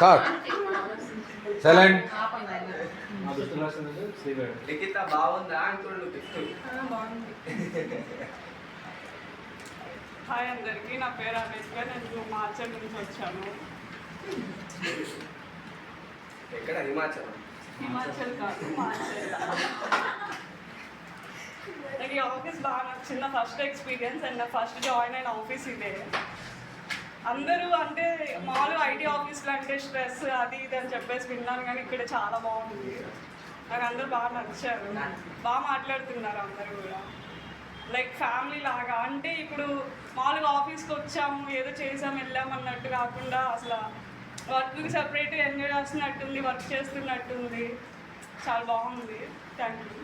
Cut silent లిఖిత బాగుందా అంటుండు gift hi అందరికీ నా పేరు అనేష్గా నేను మార్చల్ నుంచి వచ్చాను. ఎక్కడ? హిమాచల్. హిమాచల్ కాదు నాకు ఈ ఆఫీస్ బాగా నచ్చింది నా ఫస్ట్ ఎక్స్పీరియన్స్ అండ్ నా ఫస్ట్ జాయిన్ అయిన ఆఫీస్ ఇదే. అందరూ అంటే మామూలుగా ఐటీ ఆఫీస్లో అంటే స్ట్రెస్ అది ఇది అని చెప్పేసి విన్నాను కానీ ఇక్కడ చాలా బాగుంది. నాకు అందరూ బాగా నచ్చారు. బాగా మాట్లాడుతున్నారు అందరూ కూడా. లైక్ ఫ్యామిలీ లాగా. అంటే ఇప్పుడు మామూలుగా ఆఫీస్కి వచ్చాము ఏదో చేసాము వెళ్ళాము అన్నట్టు కాకుండా అసలు వర్క్కి సపరేట్గా ఎంజాయ్ చేస్తున్నట్టుంది వర్క్ చేస్తున్నట్టుంది. చాలా బాగుంది. థ్యాంక్ యూ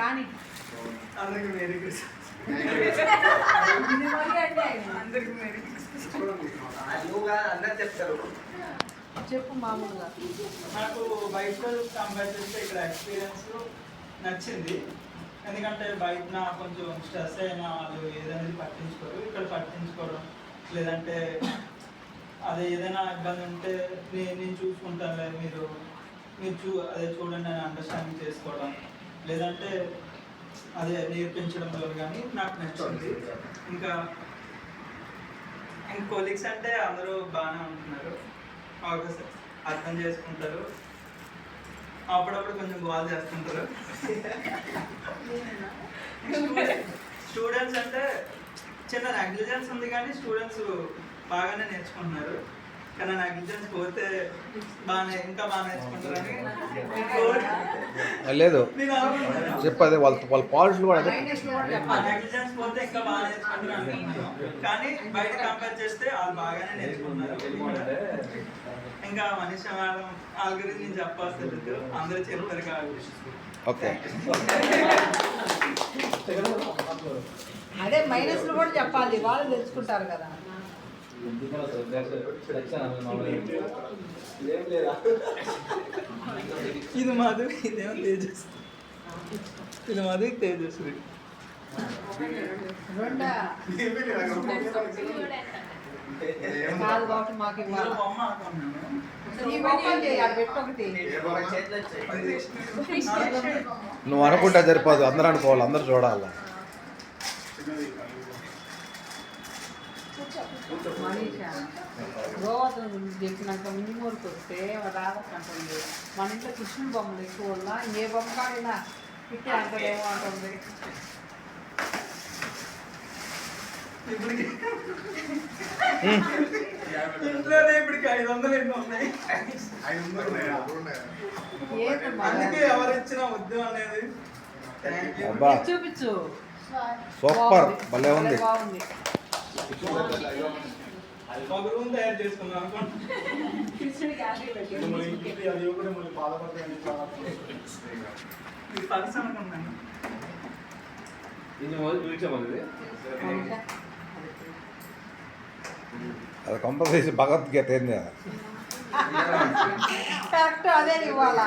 కానీ. అందరికి మరి అందరికీ మేరీ అందరు చెప్తారు చెప్పు మామూలుగా. నాకు బయట కంపేర్ చేస్తే ఇక్కడ ఎక్స్పీరియన్స్ నచ్చింది. ఎందుకంటే బయట నా కొంచెం స్ట్రెస్ అయినా వాళ్ళు ఏదైనా పట్టించుకోరు. ఇక్కడ పట్టించుకోవడం లేదంటే అదే ఏదైనా ఇబ్బంది ఉంటే నేను నేను చూసుకుంటానులే మీరు. మీరు చూ అదే చూడండి అని అండర్స్టాండింగ్ చేసుకోవడం. లేదంటే అదే నేర్పించడంలో కానీ నాకు నచ్చింది ఇంకా ఇంక కొలీగ్స్ అంటే అందరూ బాగానే ఉంటున్నారు. ఓకే సార్ అర్థం చేసుకుంటారు. అప్పుడప్పుడు కొంచెం బాగా చేస్తుంటారు. స్టూడెంట్స్ అంటే చిన్న నెగ్లిజెన్స్ ఉంది కానీ స్టూడెంట్స్ బాగానే నేర్చుకుంటున్నారు. కానీ నెగ్లిజెన్స్ పోతే బాగానే ఇంకా బాగా నేర్చుకుంటారని లేదు. చెప్పదే వాళ్ళ వాళ్ళ పాలసీలు కూడా అదే. చెప్పాలి. నెగ్లిజెన్స్ పోతే ఇంకా బాగా నేర్చుకుంటారు కానీ బయట కంపేర్ చేస్తే వాళ్ళు బాగానే నేర్చుకుంటున్నారు ఇంకా మనిషి మేడం వాళ్ళ గురించి నేను చెప్పాల్సి లేదు. అందరూ చెప్తారు కాబట్టి ఓకే. అదే మైనస్లు కూడా చెప్పాలి. వాళ్ళు తెలుసుకుంటారు కదా. ఇది మధు ఇదేమో తేజస్. ఇది మధు తేజస్వి నువ్వు అనుకుంటే సరిపోదు అందరూ అనుకోవాలి అందరూ చూడాలి. మనీషా? చెప్పినాక మినిమూరుకు వస్తే రాదంటుంది మన ఇంట్లో కృష్ణుడి బొమ్మలు ఎక్కువ ఉన్నా ఏ బొమ్మ కాడినా ఇట్లా అంటదేమో అంటుంది. ఇప్పటికి ఇంట్లోనే ఇప్పటికి ఐదు వందలు ఎన్నో ఉన్నాయి. ఏంటి అందుకే ఎవరు ఇచ్చినా వద్దు అనేది చూపించు. సూపర్. బాగుంది. భలే ఉంది రూమ్ తయారు చేసుకున్నాం అనుకోండి ఇది పర్స్ అనుకున్నాను అది కంపల్సరీ భగవద్గీత ఏంది అది? కరెక్ట్ అదే ఇవ్వాలా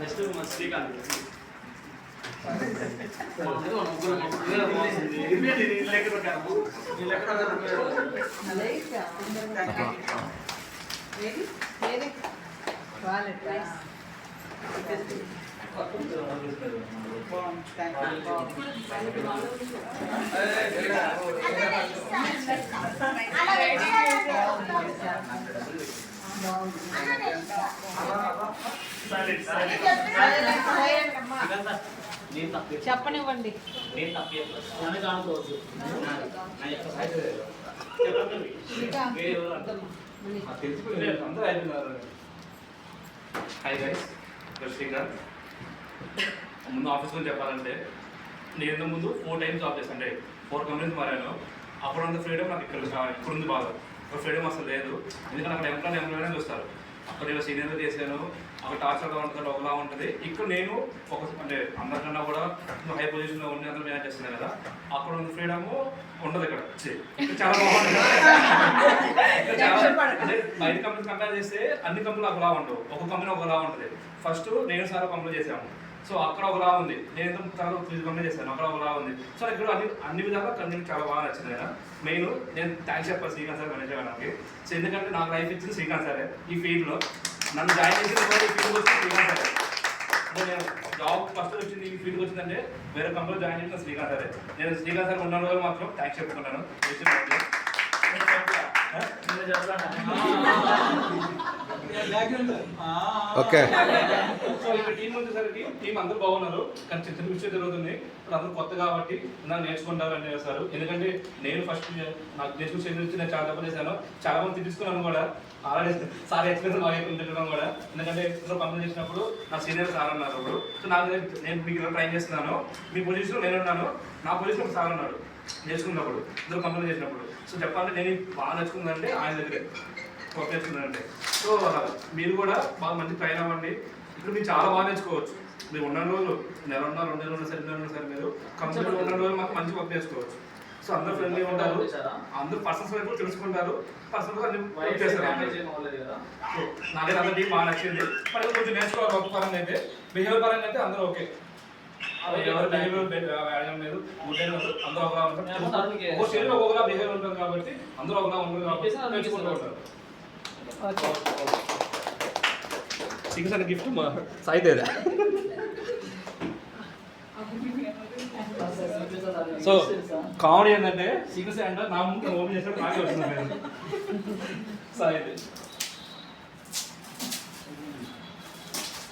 నెక్స్ట్ శ్రీకాంత్. ముగ్గురు ముగ్గురు చెప్పనివ్వండి. హాయ్ గైస్ శ్రీకాంత్ ముందు ఆఫీస్ గురించి చెప్పాలంటే నేను ఇంతకు ముందు ఫోర్ టైమ్స్ జాబ్ చేశాను. అంటే ఫోర్ కంపెనీస్ మారాను. అప్పుడు అంత ఫ్రీడమ్ నాకు ఇక్కడ ఇక్కడ ఉంది బాగా. ఇప్పుడు ఫ్రీడమ్ అసలు లేదు. ఎందుకంటే అక్కడ ఎంప్లాయ్ ఎంప్లాయ్ చూస్తారు. అక్కడ నేను సీనియర్గా చేశాను. అక్కడ టార్చర్గా ఉంటుంది ఒకలా ఉంటుంది. ఇక్కడ నేను ఒక అంటే అందరికన్నా కూడా హై పొజిషన్లో ఉండి అందరూ మేనేజ్ చేస్తున్నాను కదా అక్కడ ఉన్న ఫ్రీడమ్ ఉండదు ఇక్కడ. చాలా బాగుంటుంది. చాలా అంటే బయట కంపెనీస్ కంపేర్ చేస్తే అన్ని కంపెనీలు ఒకలా ఉండవు. ఒక కంపెనీ ఒకలా ఉంటుంది. ఫస్ట్ నేను సార్ కంపెనీ చేశాము. సో అక్కడ ఒకలా ఉంది. నేను త్రీ కంపెనీ చేశాను. అక్కడ ఒకలా ఉంది. సో ఇక్కడ అన్ని అన్ని విధాలుగా కంపెనీ చాలా బాగా నచ్చింది కదా. మెయిన్ నేను థ్యాంక్స్ చెప్పాను శ్రీకాంత్ సార్ మేనేజర్ గారికి. సో ఎందుకంటే నాకు లైఫ్ ఇచ్చింది శ్రీకాంత్ సారే ఈ ఫీల్డ్లో నన్ను జాయిన్ చేసిన ఫీల్డ్ వచ్చింది శ్రీకాంత్ అంటే నేను జాబ్ ఫస్ట్ వచ్చింది ఈ ఫీల్డ్కి వచ్చిందంటే వేరే కంపెనీలో జాయిన్ చేసిన శ్రీకాంత్ సారే నేను శ్రీకాంత్ సార్ ఉన్న రోజులు మాత్రం థ్యాంక్స్ చెప్పుకున్నాను ఓకే. సో ఇక్కడ టీం వచ్చేసరికి టీం అందరూ బాగున్నారు కానీ చిన్న చిన్న విషయం జరుగుతుంది. ఇప్పుడు అందరూ కొత్త కాబట్టి నా నేర్చుకుంటారు అని చేస్తారు ఎందుకంటే నేను ఫస్ట్ నాకు నేర్చుకుని నుంచి నేను చాలా తప్పు చేశాను. చాలా మంది తీసుకున్నాను కూడా. ఆల్రెడీ సార్ ఎక్స్పీరియన్స్ బాగా ఉంటుండడం కూడా. ఎందుకంటే ఇందులో పంపిణీ చేసినప్పుడు నా సీనియర్ సార్ అన్నారు సో నాకు నేను- మీకు ట్రైన్ చేస్తున్నాను. మీ పొజిషన్ నేను ఉన్నాను నా పొజిషన్ ఒక సార్ ఉన్నాడు నేర్చుకున్నప్పుడు ఇందులో కంపెనీ చేసినప్పుడు. సో చెప్పాలంటే నేను బాగా నేర్చుకుందంటే ఆయన దగ్గరే. వర్క్ నేర్చుకున్నానంటే. సో మీరు కూడా బాగా మంచి ట్రైన్ అవ్వండి. ఇప్పుడు మీరు చాలా బాగా నేర్చుకోవచ్చు. మీరు ఉన్న రోజులు నెల ఉన్న రెండు నెలలు ఉన్న సరే సరే మీరు కంపెనీలో ఉన్న రోజులు మాకు మంచి వర్క్ నేర్చుకోవచ్చు. సో అందరూ ఫ్రెండ్లీ ఉంటారు. అందరూ పర్సన్స్ వైపు తెలుసుకుంటారు. పర్సన్స్ అన్ని వర్క్ చేస్తారు. నాకైతే అందరి టీం బాగా నచ్చింది. మరి కొంచెం నేర్చుకోవాలి వర్క్ పరంగా అయితే. బిహేవియర్ పరంగా అయితే అందరూ ఓకే ఎవరు బిహేవియర్ వ్యాయామం లేదు. గుడ్ లేదు అందరూ ఒకలా ఉంటారు. ఒక స్టేజ్లో ఒకలా బిహేవియర్ ఉంటుంది కాబట్టి అందరూ ఒకలా ఉంటుంది కాబట్టి నేర్చుకుంటూ ఉంటారు. సింగ్స్ అనే గిఫ్ట్ మా సాయి తేదా సో కామెడీ ఏంటంటే సింగ్స్ అంటే నా ముందు ఓపెన్ చేసినప్పుడు నాకే వస్తుంది. పేరు సాయి పేరు ఓపెన్ చేసేటప్పుడు పక్కకి నిషా నిషా గుర్తు ఏదో దేనికా? నా పర్స్ పోయింది. Two minutes.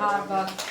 Hard thanks.